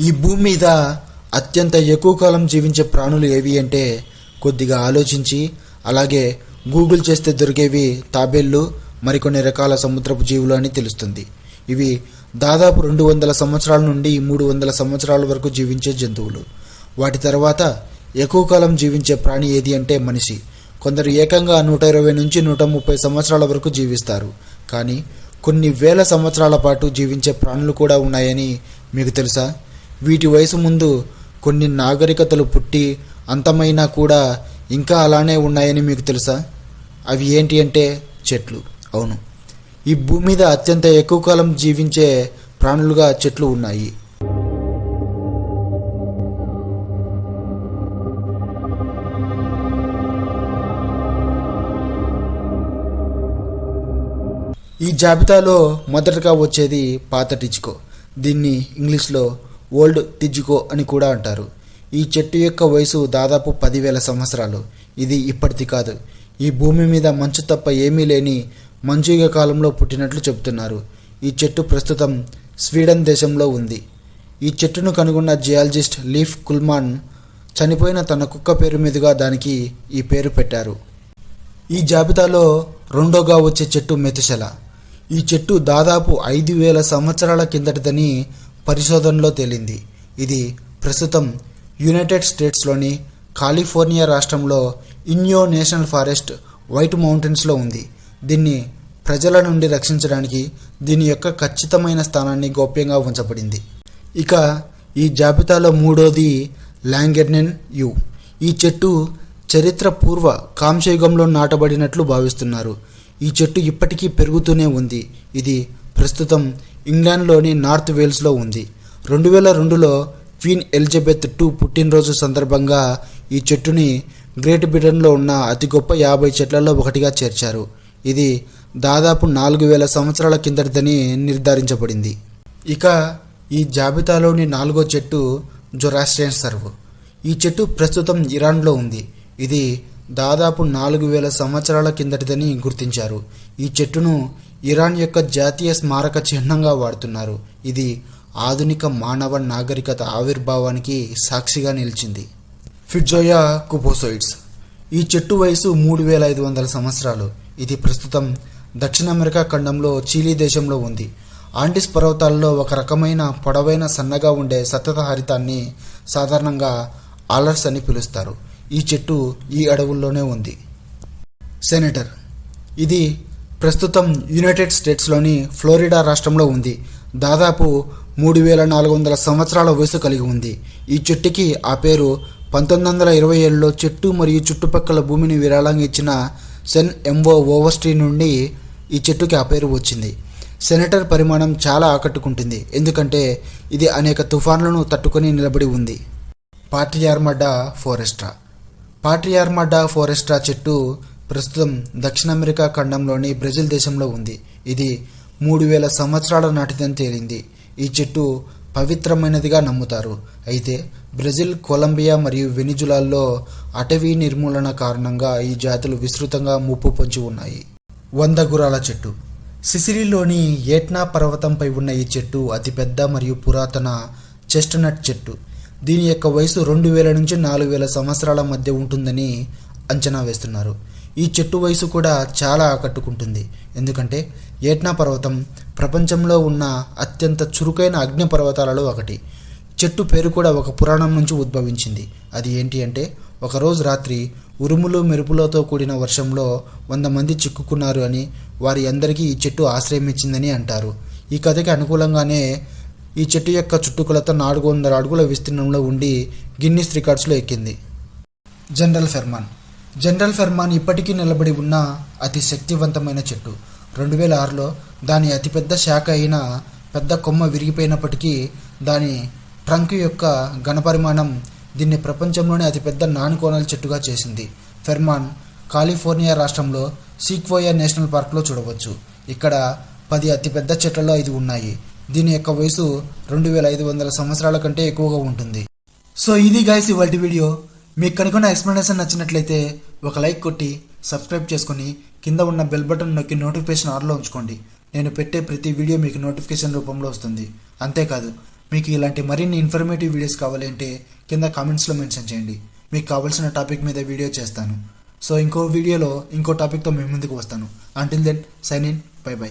ఈ భూమి మీద అత్యంత ఎక్కువ కాలం జీవించే ప్రాణులు ఏవి అంటే కొద్దిగా ఆలోచించి అలాగే గూగుల్ చేస్తే దొరికేవి తాబేళ్ళు మరికొన్ని రకాల సముద్రపు జీవులు అని తెలుస్తుంది. ఇవి దాదాపు రెండు వందల సంవత్సరాల నుండి మూడు వందల సంవత్సరాల వరకు జీవించే జంతువులు. వాటి తర్వాత ఎక్కువ కాలం జీవించే ప్రాణి ఏది అంటే మనిషి. కొందరు ఏకంగా నూట ఇరవై నుంచి నూట ముప్పై సంవత్సరాల వరకు జీవిస్తారు. కానీ కొన్ని వేల సంవత్సరాల పాటు జీవించే ప్రాణులు కూడా ఉన్నాయని మీకు తెలుసా? వీటి వయసు ముందు కొన్ని నాగరికతలు పుట్టి అంతమైనా కూడా ఇంకా అలానే ఉన్నాయని మీకు తెలుసా? అవి ఏంటి అంటే చెట్లు. అవును. ఈ భూమి మీద అత్యంత ఎక్కువ కాలం జీవించే ప్రాణులుగా చెట్లు ఉన్నాయి. ఈ జాబితాలో మొదటగా వచ్చేది పాత టిచ్కో. దీన్ని ఇంగ్లీష్లో ఓల్డ్ టిజ్కో అని కూడా అంటారు. ఈ చెట్టు యొక్క వయసు దాదాపు పదివేల సంవత్సరాలు. ఇది ఇప్పటిది కాదు. ఈ భూమి మీద మంచు తప్ప ఏమీ లేని మంచుయుగ కాలంలో పుట్టినట్లు చెబుతున్నారు. ఈ చెట్టు ప్రస్తుతం స్వీడన్ దేశంలో ఉంది. ఈ చెట్టును కనుగొన్న జియాలజిస్ట్ లీఫ్ కుల్మాన్ చనిపోయిన తన కుక్క పేరు మీదుగా దానికి ఈ పేరు పెట్టారు. ఈ జాబితాలో రెండోగా వచ్చే చెట్టు మెతుశల. ఈ చెట్టు దాదాపు ఐదు వేల సంవత్సరాల కిందటిదని పరిశోధనలో తేలింది. ఇది ప్రస్తుతం యునైటెడ్ స్టేట్స్లోని కాలిఫోర్నియా రాష్ట్రంలో ఇన్యో నేషనల్ ఫారెస్ట్ వైట్ మౌంటైన్స్లో ఉంది. దీన్ని ప్రజల నుండి రక్షించడానికి దీని యొక్క ఖచ్చితమైన స్థానాన్ని గోప్యంగా ఉంచబడింది. ఇక ఈ జాబితాలో మూడోది లాంగెర్నెన్ యు. ఈ చెట్టు చరిత్ర పూర్వ కాంస్యయుగంలో నాటబడినట్లు భావిస్తున్నారు. ఈ చెట్టు ఇప్పటికీ పెరుగుతూనే ఉంది. ఇది ప్రస్తుతం ఇంగ్లాండ్లోని నార్త్ వేల్స్లో ఉంది. రెండు వేల రెండులో క్వీన్ ఎలిజబెత్ టూ పుట్టినరోజు సందర్భంగా ఈ చెట్టుని గ్రేట్ బ్రిటన్లో ఉన్న అతి గొప్ప యాభై చెట్లలో ఒకటిగా చేర్చారు. ఇది దాదాపు నాలుగు వేల సంవత్సరాల కిందటిదని నిర్ధారించబడింది. ఇక ఈ జాబితాలోని నాలుగో చెట్టు జొరాస్ట్రియన్ సర్వ్. ఈ చెట్టు ప్రస్తుతం ఇరాన్లో ఉంది. ఇది దాదాపు నాలుగు వేల సంవత్సరాల కిందటిదని గుర్తించారు. ఈ చెట్టును ఇరాన్ యొక్క జాతీయ స్మారక చిహ్నంగా వాడుతున్నారు. ఇది ఆధునిక మానవ నాగరికత ఆవిర్భావానికి సాక్షిగా నిలిచింది. ఫిడ్జోయా కుపోసోయిడ్స్ ఈ చెట్టు వయసు మూడు వేల ఐదు వందల సంవత్సరాలు. ఇది ప్రస్తుతం దక్షిణ అమెరికా ఖండంలో చీలీ దేశంలో ఉంది. ఆంటిస్ పర్వతాల్లో ఒక రకమైన పొడవైన సన్నగా ఉండే సతత హరితాన్ని సాధారణంగా ఆలర్స్ అని పిలుస్తారు. ఈ చెట్టు ఈ అడవుల్లోనే ఉంది. సెనేటర్. ఇది ప్రస్తుతం యునైటెడ్ స్టేట్స్లోని ఫ్లోరిడా రాష్ట్రంలో ఉంది. దాదాపు మూడు వేల నాలుగు వందల సంవత్సరాల వయసు కలిగి ఉంది. ఈ చెట్టుకి ఆ పేరు పంతొమ్మిది వందల ఇరవై ఏడులో చెట్టు మరియు చుట్టుపక్కల భూమిని విరాళంగా ఇచ్చిన సెన్ ఎంఓ ఓవర్స్ట్రీ నుండి ఈ చెట్టుకి ఆ పేరు వచ్చింది. సెనేటర్ పరిమాణం చాలా ఆకట్టుకుంటుంది. ఎందుకంటే ఇది అనేక తుఫాన్లను తట్టుకొని నిలబడి ఉంది. పాట్రియార్మడ్డా ఫోరెస్ట్రా. పాట్రియార్మడ్డా ఫోరెస్ట్రా చెట్టు ప్రస్తుతం దక్షిణ అమెరికా ఖండంలోని బ్రెజిల్ దేశంలో ఉంది. ఇది మూడు వేల సంవత్సరాల నాటిదని తేలింది. ఈ చెట్టు పవిత్రమైనదిగా నమ్ముతారు. అయితే బ్రెజిల్ కొలంబియా మరియు వెనిజులాల్లో అటవీ నిర్మూలన కారణంగా ఈ జాతులు విస్తృతంగా ముప్పు పొంచి ఉన్నాయి. వంద గురాల చెట్టు. సిసిలీలోని ఏట్నా పర్వతంపై ఉన్న ఈ చెట్టు అతిపెద్ద మరియు పురాతన చెస్ట్నట్ చెట్టు. దీని యొక్క వయసు రెండు వేల నుంచి నాలుగు వేల సంవత్సరాల మధ్య ఉంటుందని అంచనా వేస్తున్నారు. ఈ చెట్టు వయసు కూడా చాలా ఆకట్టుకుంటుంది ఎందుకంటే ఏట్నా పర్వతం ప్రపంచంలో ఉన్న అత్యంత చురుకైన అగ్ని పర్వతాలలో ఒకటి. చెట్టు పేరు కూడా ఒక పురాణం నుంచి ఉద్భవించింది. అది ఏంటి అంటే ఒకరోజు రాత్రి ఉరుములు మెరుపులతో కూడిన వర్షంలో వంద మంది చిక్కుకున్నారు అని వారి అందరికీ ఈ చెట్టు ఆశ్రయం ఇచ్చిందని అంటారు. ఈ కథకి అనుకూలంగానే ఈ చెట్టు యొక్క చుట్టుకొలత నాలుగు వందల అడుగుల విస్తీర్ణంలో ఉండి గిన్నిస్ రికార్డ్స్లో ఎక్కింది. జనరల్ ఫెర్మాన్ జనరల్ ఫెర్మాన్ ఇప్పటికీ నిలబడి ఉన్న అతి శక్తివంతమైన చెట్టు. రెండు వేల ఆరులో దాని అతిపెద్ద శాఖ అయిన పెద్ద కొమ్మ విరిగిపోయినప్పటికీ దాని ట్రంక్ యొక్క ఘనపరిమాణం దీన్ని ప్రపంచంలోనే అతిపెద్ద నానుకోనల చెట్టుగా చేసింది. ఫెర్మాన్ కాలిఫోర్నియా రాష్ట్రంలో సీక్వోయా నేషనల్ పార్క్లో చూడవచ్చు. ఇక్కడ పది అతిపెద్ద చెట్లలో ఐదు ఉన్నాయి. దీని యొక్క వయసు రెండు వేల ఐదు వందల సంవత్సరాల కంటే ఎక్కువగా ఉంటుంది. సో ఇది గాయస్ ఇవాళ వీడియో మీకు కనుకున్న ఎక్స్ప్లెనేషన్ నచ్చినట్లయితే ఒక లైక్ కొట్టి సబ్స్క్రైబ్ చేసుకొని కింద ఉన్న బెల్ బటన్ నొక్కి నోటిఫికేషన్ ఆన్లో ఉంచుకోండి. నేను పెట్టే ప్రతి వీడియో మీకు నోటిఫికేషన్ రూపంలో వస్తుంది. అంతేకాదు మీకు ఇలాంటి మరిన్ని ఇన్ఫర్మేటివ్ వీడియోస్ కావాలి అంటే కింద కామెంట్స్లో మెన్షన్ చేయండి. మీకు కావాల్సిన టాపిక్ మీద వీడియో చేస్తాను. సో ఇంకో వీడియోలో ఇంకో టాపిక్తో మేము ముందుకు వస్తాను. Until then sign in bye bye